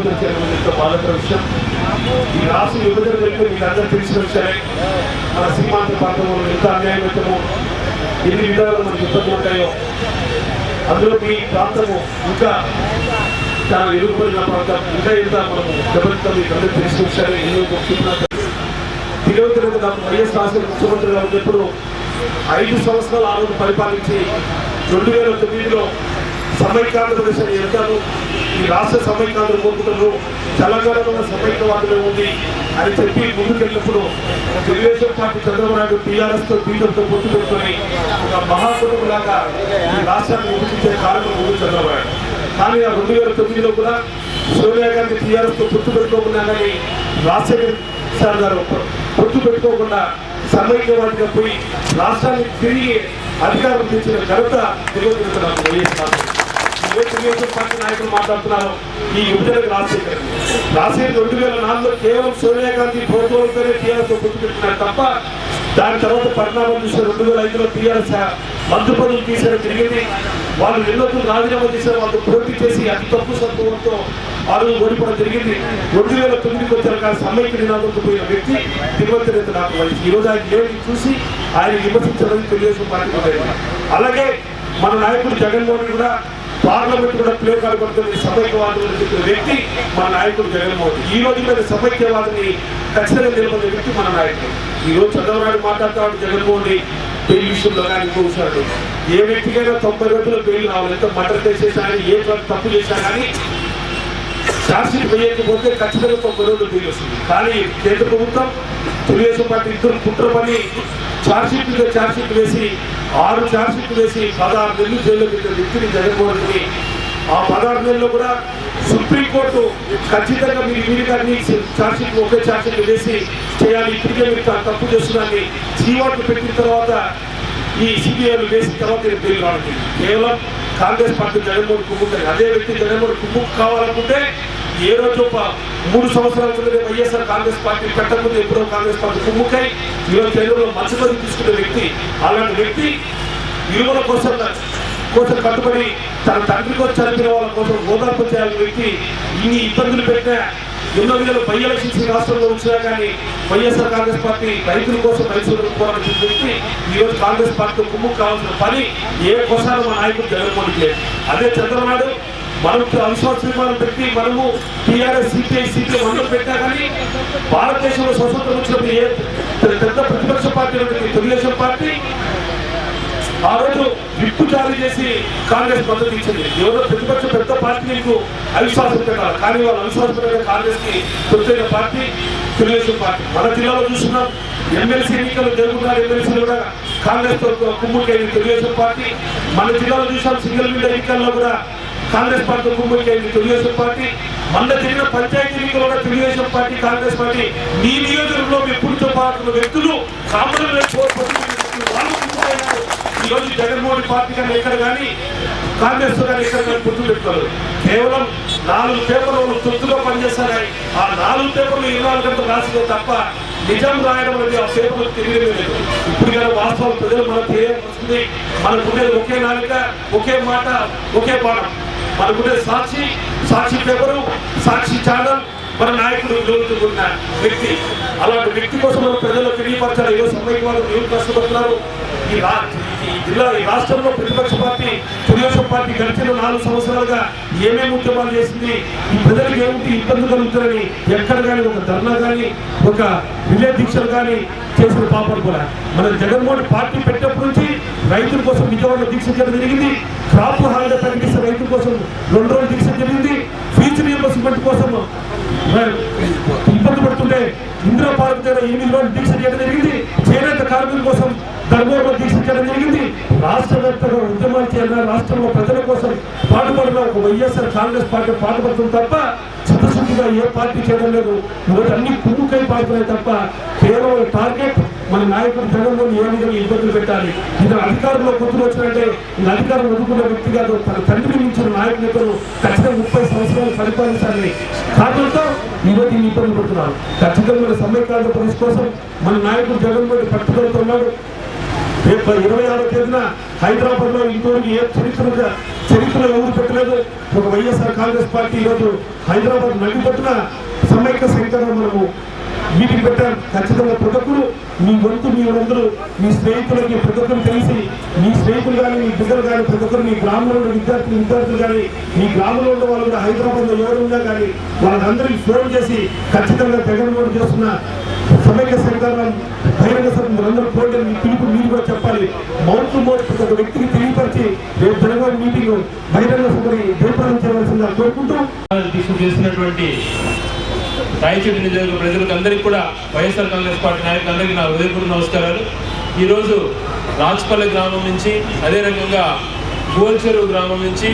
విభజన చేయడం ఎంతో బాధాకర విషయం? ఈ రాష్ట్ర విభజన జరిగితే మీరందరూ తెలిసిన విషయమే మన సీమాంత ప్రాంతంలో ఎంత అన్యాయం అవుతామో ఎన్ని విధాలుగా మనకు ఇబ్బందులు ఉంటాయో అందులో మీ ప్రాంతము ఇంకా చాలా ఇరుగుపడిన ప్రాంతం ఇంకా ఎంత మనము దెబ్బతింటాం మీకు అందరూ తెలిసిన విషయాలు. ఎన్నో చెప్తున్నారు తిరుగుతున్నది నాకు వైఎస్ రాష్ట్ర ముఖ్యమంత్రిగా ఉన్నప్పుడు ఐదు సంవత్సరాలు ఆరోగ్య పరిపాలించి రెండు వేల తొమ్మిదిలో సమైక్యాంధ్రప్రదేశ్ దేశం చెప్తాను ఈ రాష్ట్ర సమైక్యాంధ్ర కోరుకుంటారు తెలంగాణలో సమైక్యవాదులే ఉంది అని చెప్పి ముందుకెళ్ళినప్పుడు తెలుగుదేశం పార్టీ చంద్రబాబు నాయుడు టీఆర్ఎస్తో బీజేపీతో పొత్తు పెట్టుకొని ఒక మహాకుటుంబం లాగా ఈ రాష్ట్రాన్ని విభజించే కారణం ముందు చంద్రబాబు నాయుడు. కానీ ఆ రెండు వేల తొమ్మిదిలో కూడా సోనియా గాంధీ టీఆర్ఎస్తో పొత్తు పెట్టుకోకుండా కానీ రాజశేఖర్ సార్ గారు పొత్తు పెట్టుకోకుండా సమైక్యవాదిగా పోయి రాష్ట్రాన్ని తిరిగి అధికారం తెచ్చిన ఘనత తెలుగుదేశం తెలుగుదేశం పార్టీ నాయకులు మాట్లాడుతున్నారు. ఈ విభజనకు రాజశేఖర్ రాజశేఖర్ రెండు వేల నాలుగులో కేవలం సోనియా గాంధీ ప్రభుత్వంతోనే టీఆర్ఎస్ గుర్తుపెట్టుకున్నారు తప్ప దాని తర్వాత పరిణామం చూసిన రెండు వేల ఐదులో టీఆర్ఎస్ మంత్రి పదవులు తీసేయడం జరిగింది. వాళ్ళు ఎన్నోతులు రాజీనామా చేశారు వాళ్ళు పోటీ చేసి అతి తక్కువ సంతోషంతో వాళ్ళు ఓడిపోవడం జరిగింది. రెండు వేల తొమ్మిదికి వచ్చిన కానీ సమైక్య నినాదంతో పోయిన వ్యక్తి తిరుమల నేత నాకు వయసు ఈ రోజు ఆయన ఏమి చూసి ఆయన విమర్శించడం తెలుగుదేశం పార్టీ అలాగే మన నాయకుడు జగన్మోహన్ కూడా పార్లమెంట్ కూడా ప్లే కనబడుతుంది సమైక్యవాదులు అని చెప్పిన వ్యక్తి మన నాయకుడు జగన్మోహన్ ఈ రోజు మీద సమైక్యవాదిని ఖచ్చితంగా నిలబడిన వ్యక్తి మన నాయకుడు. ఈ రోజు చంద్రబాబు మాట్లాడతాడు మాట్లాడుతాడు జగన్మోహన్ రెడ్డి విషయంలో కానీ చూశాడు ఏ వ్యక్తికైనా తొంభై రోజుల పెళ్ళి రావాలి. ఎంత మటర్ చేసేసా కానీ ఏ తప్పు చేసినా కానీ సాక్షిని వేయకపోతే ఖచ్చితంగా తొంభై రోజులు బెయిల్ కానీ కేంద్ర ప్రభుత్వం తెలుగుదేశం పార్టీ ఇద్దరు కుట్ర పని ఛార్జ్షీట్ మీద ఛార్జ్షీట్ వేసి ఆరు ఛార్జ్షీట్ వేసి పదహారు నెలలు జైల్లో పెట్టిన వ్యక్తిని జగన్మోహన్ రెడ్డి ఆ పదహారు నెలల్లో కూడా సుప్రీంకోర్టు ఖచ్చితంగా మీరు మీరు ఛార్జ్షీట్ ఒకే ఛార్జ్షీట్ వేసి చేయాలి ఇప్పటికే మీరు తప్పు చేస్తున్నారని చీవాట్లు పెట్టిన తర్వాత ఈ సిబిఐలు వేసిన తర్వాత నేను బెయిల్ రావడం కేవలం కాంగ్రెస్ పార్టీ జగన్మోహన్ కుమ్ముతాయి అదే వ్యక్తి జగన్మోహన్ కుమ్ము కావాలనుకుంటే ఏ రోజు ఒక మూడు సంవత్సరాల క్రితం వైఎస్ఆర్ కాంగ్రెస్ పార్టీ పెట్టకముందు ఎప్పుడో కాంగ్రెస్ పార్టీ కుమ్ముకై ఈరోజు తెలుగులో మంచి తీసుకునే వ్యక్తి అలాంటి వ్యక్తి విలువల కోసం కోసం కట్టుబడి తన తండ్రి కోసం చదివిన వాళ్ళ కోసం ఓదార్పు చేయాలని వ్యక్తి ఇన్ని ఇబ్బందులు పెట్టిన ఎన్నో విధాలు బై ఎలక్షన్స్ రాష్ట్రంలో వచ్చినా కానీ వైఎస్ఆర్ కాంగ్రెస్ పార్టీ రైతుల కోసం రైతులకు పోరాడుతున్న వ్యక్తి ఈరోజు కాంగ్రెస్ పార్టీ కుమ్ము కావాల్సిన పని ఏ కోసాలు మా నాయకుడు జగన్మోహన్ అదే చంద్రబాబు మనం అవిశ్వాసం నిర్మాణం పెట్టి మనము టీఆర్ఎస్ సిపిఐ సిపిఐ మనం పెట్టా కానీ భారతదేశంలో స్వతంత్రం వచ్చినప్పుడు ఏ పెద్ద ప్రతిపక్ష పార్టీ తెలుగుదేశం పార్టీ. ఆ రోజు విప్పు జారీ చేసి కాంగ్రెస్ మద్దతు ఇచ్చింది. ఎవరో ప్రతిపక్ష పెద్ద పార్టీ నీకు అవిశ్వాసం పెట్టాలి కానీ వాళ్ళు అవిశ్వాసం పెట్టాలి కాంగ్రెస్కి ప్రత్యేక పార్టీ తెలుగుదేశం పార్టీ. మన జిల్లాలో చూస్తున్నాం. ఎమ్మెల్సీ ఎన్నికలు జరుగుతున్నారు ఎమ్మెల్సీలు కూడా కాంగ్రెస్తో కుమ్ముకైంది తెలుగుదేశం పార్టీ. మన జిల్లాలో చూసాం సింగిల్ విండో ఎన్నికల్లో కూడా కాంగ్రెస్ పార్టీ కుమ్ముకైంది తెలుగుదేశం పార్టీ మన జరిగిన పంచాయతీ ఎన్నికల్లో కూడా తెలుగుదేశం పార్టీ కాంగ్రెస్ పార్టీ మీ నియోజకవర్గంలో ఎప్పుడుతో పాల్గొన్న వ్యక్తులు కాంగ్రెస్ వాళ్ళు రోజు జగన్మోహన్ పార్టీ కానీ ఎక్కడ కానీ కాంగ్రెస్ కానీ ఎక్కడ కానీ గుర్తు పెట్టుకోరు కేవలం నాలుగు పేపర్లు తొత్తుగా పనిచేస్తారని ఆ నాలుగు పేపర్లు ఇరవై గంటలు రాసిందే తప్ప నిజం రాయడం అనేది ఆ పేపర్లు తెలియలేదు ఇప్పుడు కానీ వాస్తవం ప్రజలు మనకు తెలియవస్తుంది మనకుండేది ఒకే నాలుక ఒకే మాట ఒకే పాఠం మనకుండేది సాక్షి సాక్షి పేపరు సాక్షి ఛానల్ మన నాయకుడు గెలుచుకున్న వ్యక్తి. అలాంటి వ్యక్తి కోసం మనం ప్రజలు తెలియపరచాలి. ఈరోజు సమైక్య వాళ్ళు ఏం కష్టపడుతున్నారు ఈ ఈ జిల్లా ఈ రాష్ట్రంలో ప్రతిపక్ష పార్టీ తెలుగుదేశం పార్టీ గడిచిన నాలుగు సంవత్సరాలుగా ఏమేమి ఉద్యమాలు చేసింది ఈ ప్రజలకు ఏమిటి ఇబ్బంది కలుగుతారని ఎక్కడ కానీ ఒక ధర్నా కానీ ఒక విజయ దీక్షలు కానీ చేసిన పాపలు కూడా. మన జగన్మోహన్ పార్టీ పెట్టినప్పటి నుంచి రైతుల కోసం విజయవాడ దీక్ష జరిగింది. క్రాప్ హాలిడే ప్రకటిస్తే రైతుల కోసం రెండు రోజులు దీక్ష జరిగింది. ఫీజు రియంబర్స్మెంట్ కోసం ఇబ్బంది పడుతుంటే ఇందిరా పార్క్ దగ్గర ఎనిమిది రోజులు దీక్ష చేయడం జరిగింది. చేనేత కార్మికుల కోసం ధర్మంలో దీక్ష చేయడం జరిగింది. రాష్ట్ర వ్యాప్తంగా ఉద్యమాలు చేయాలని రాష్ట్రంలో ప్రజల కోసం పాటుపడిన ఒక వైఎస్ఆర్ కాంగ్రెస్ పార్టీ పాటుపడుతుంది తప్ప చిత్తశుద్ధిగా ఏ పార్టీ చేయడం లేదు. ఈరోజు అన్ని కుమ్ముకై పాడుతున్నాయి తప్ప కేవలం టార్గెట్ మన నాయకుడు ప్రజల్లో ఏ విధంగా ఇబ్బందులు పెట్టాలి? ఇతను అధికారంలో గుర్తులు వచ్చినట్టే ఈ అధికారం వదుకున్న వ్యక్తి కాదు తన తండ్రి మించిన నాయకులతో ఖచ్చితంగా ముప్పై సంవత్సరాలు పరిపాలించాలని కారణంతో ఈరోజు ఈ ఇబ్బంది పడుతున్నారు. ఖచ్చితంగా మన సమైక్యాంధ్రప్రదేశ్ కోసం మన నాయకుడు జగన్మోహన్ పట్టుదలతో రేపు ఇరవై ఆరో తేదీన హైదరాబాద్లో ఇంతవరకు ఏ చరిత్ర చరిత్రలో ఎవరు పెట్టలేదు? ఒక వైఎస్ఆర్ కాంగ్రెస్ పార్టీ ఈరోజు హైదరాబాద్ నడిపట్టున సమైక్య సంకరణ మనము వీటిని పెట్టారు ఖచ్చితంగా ప్రతి ఒక్కరు మీ వంతు మీరందరూ మీ స్నేహితులకి ప్రతి ఒక్కరు తెలిసి మీ స్నేహితులు కానీ మీ బిడ్డలు కానీ ప్రతి ఒక్కరు మీ గ్రామంలో ఉన్న విద్యార్థులు విద్యార్థులు కానీ మీ గ్రామంలో ఉన్న వాళ్ళు కూడా హైదరాబాద్లో ఎవరు ఉన్నా కానీ వాళ్ళందరికీ ఫోన్ చేసి ఖచ్చితంగా జగన్మోహన్ చేస్తున్న సమైక్య సంఘాలను బహిరంగ సభ్యులందరూ పోటీ మీ పిలుపు మీరు కూడా చెప్పాలి. మౌత్ మోట్ మౌత్ ప్రతి ఒక్క వ్యక్తికి తెలియపరిచి రేపు తెలంగాణ మీటింగ్ బహిరంగ సభని దీపాలను చేయవలసిందిగా కోరుకుంటూ తీసుకు చేసినటువంటి రాయచూడి నియోజకవర్గ ప్రజలకు అందరికీ కూడా వైఎస్ఆర్ కాంగ్రెస్ పార్టీ నాయకులందరికీ నా హృదయపూర్వక నమస్కారాలు. ఈరోజు రాజ్పల్లె గ్రామం నుంచి అదే రకంగా గోల్చెరువు గ్రామం నుంచి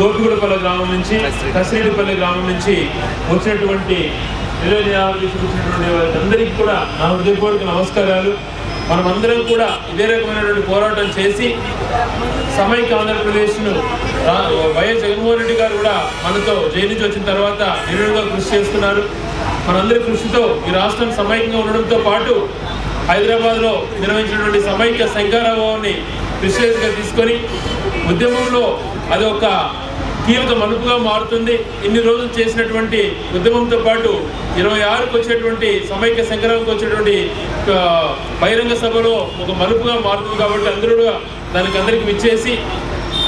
గోపిగూడపల్లె గ్రామం నుంచి కసిరెడ్డిపల్లి గ్రామం నుంచి వచ్చినటువంటి నిలయనియాలు తీసుకొచ్చినటువంటి అందరికీ కూడా నా హృదయపూర్వక నమస్కారాలు. మనమందరం కూడా ఇదే రకమైనటువంటి పోరాటం చేసి సమైక్య ఆంధ్రప్రదేశ్ను రా- వైఎస్ జగన్మోహన్ రెడ్డి గారు కూడా మనతో జైలు నుంచి వచ్చిన తర్వాత నిరుడుగా కృషి చేస్తున్నారు. మనందరి కృషితో ఈ రాష్ట్రం సమైక్యంగా ఉండడంతో పాటు హైదరాబాద్లో నిర్వహించినటువంటి సమైక్య శంకారావాన్ని కృషిగా తీసుకొని ఉద్యమంలో అది ఒక కీలక మలుపుగా మారుతుంది. ఇన్ని రోజులు చేసినటువంటి ఉద్యమంతో పాటు ఇరవై ఆరుకు వచ్చేటువంటి సమైక్య సంక్రాంతికి వచ్చేటువంటి బహిరంగ సభలో ఒక మలుపుగా మారుతుంది కాబట్టి అందరూ కూడా దానికి అందరికి విచ్చేసి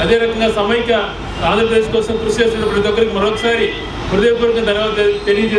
అదే రకంగా సమైక్య ఆంధ్రప్రదేశ్ కోసం కృషి చేస్తున్న ప్రతి ఒక్కరికి మరొకసారి హృదయపూర్వక ధన్యవాదాలు తెలియజేస్తారు